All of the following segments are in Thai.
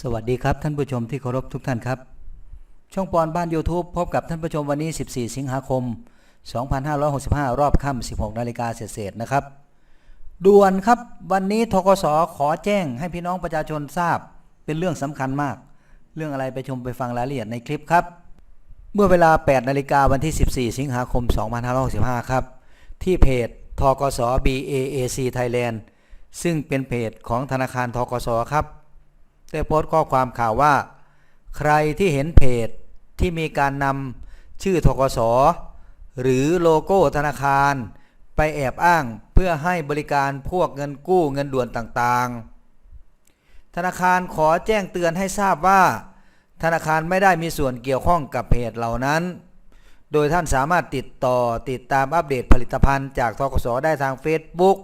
สวัสดีครับท่านผู้ชมที่เคารพทุกท่านครับ ช่องปอนบ้าน YouTube พบกับท่านผู้ชมวันนี้ 14 สิงหาคม 2565 รอบค่ำ16 นาฬิกาเศษๆนะครับ ด่วนครับวันนี้ทกสขอแจ้งให้พี่น้องประชาชนทราบเป็นเรื่องสำคัญมาก เรื่องอะไรไปชมไปฟังรายละเอียดในคลิปครับ เมื่อเวลา 8 นาฬิกาวันที่ 14 สิงหาคม 2565 ครับ ที่เพจทกส BAAC Thailand ซึ่งเป็นเพจของธนาคารทกสครับ ได้โพสต์ข้อความข่าวว่า ใครที่เห็นเพจที่มีการนำชื่อทกสหรือโลโก้ธนาคาร ไปแอบอ้างเพื่อให้บริการพวกเงินกู้เงินด่วนต่างๆ ธนาคารขอแจ้งเตือนให้ทราบว่า ธนาคารไม่ได้มีส่วนเกี่ยวข้องกับเพจเหล่านั้น โดยท่านสามารถติดต่อติดตามอัปเดตผลิตภัณฑ์จากทกสได้ทาง Facebook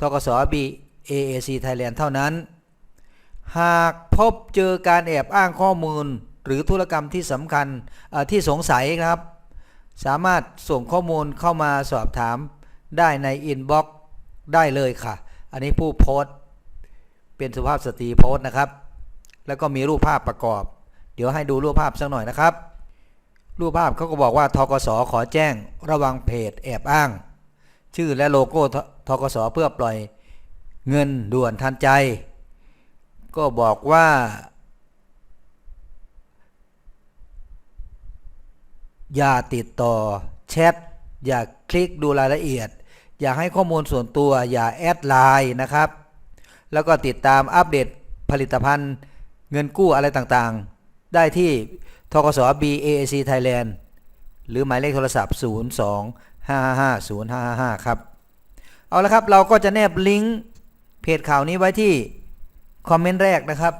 ทกส BAAC Thailand เท่านั้น หากพบเจอการแอบอ้างข้อมูล หรือธุรกรรมที่สำคัญที่สงสัยครับ สามารถส่งข้อมูลเข้ามาสอบถามได้ในอินบ็อกซ์ได้เลยค่ะ อันนี้ผู้โพสต์ เป็นสุภาพสตรีโพสต์นะครับ แล้วก็มีรูปภาพประกอบ เดี๋ยวให้ดูรูปภาพสักหน่อยนะครับ รูปภาพเขาก็บอกว่าทกสขอแจ้งระวังเพจแอบอ้าง ชื่อและโลโก้ททกสเพื่อปล่อยเงินด่วนทันใจ ก็บอกว่า อย่าติดต่อแชทอย่าคลิกดูรายละเอียด อย่าให้ข้อมูลส่วนตัว อย่าแอดไลน์นะครับ แล้วก็ติดตามอัปเดตผลิตภัณฑ์เงินกู้อะไรต่างๆ ได้ที่ทกส BAC Thailand หรือหมายเลขโทรศัพท์ 0 2 5 5 0 5 5 ครับ เอาละครับ เราก็จะแนบลิงก์เพจข่าวนี้ไว้ที่ คอมเมนต์แรกนะครับ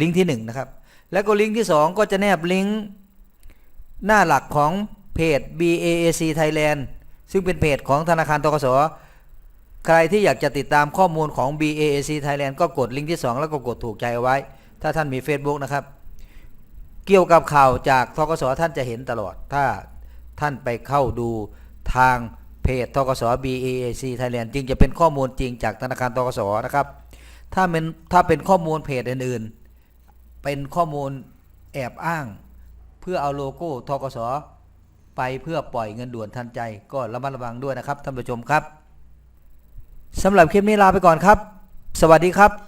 ลิงก์ที่1นนะครับ แล้วก็ลิงก์ที่ 2 ก็จะแนบลิงก์หน้าหลักของเพจ BAAC Thailand ซึ่งเป็นเพจของธนาคารทกสใครที่อยากจะติดตามข้อมูลของ BAAC Thailand ก็กดลิงก์ที่ 2 แล้วก็กดถูกใจเอาไว้ ถ้าท่านมี Facebook นะครับ เกี่ยวกับข่าวจากทกสท่านจะเห็นตลอด ถ้าท่านไปเข้าดูทางเพจทกส BAAC Thailand จึงจะเป็นข้อมูลจริงจากธนาคารทกสนะครับ ถ้าเป็นถ้าเป็นข้อมูลเพจอื่นๆ เป็นข้อมูลแอบอ้าง เพื่อเอาโลโก้ทกสไปเพื่อปล่อยเงินด่วนทันใจ ก็ระมัดระวังด้วยนะครับท่านผู้ชมครับสำหรับคลิปนี้ลาไปก่อนครับ สวัสดีครับ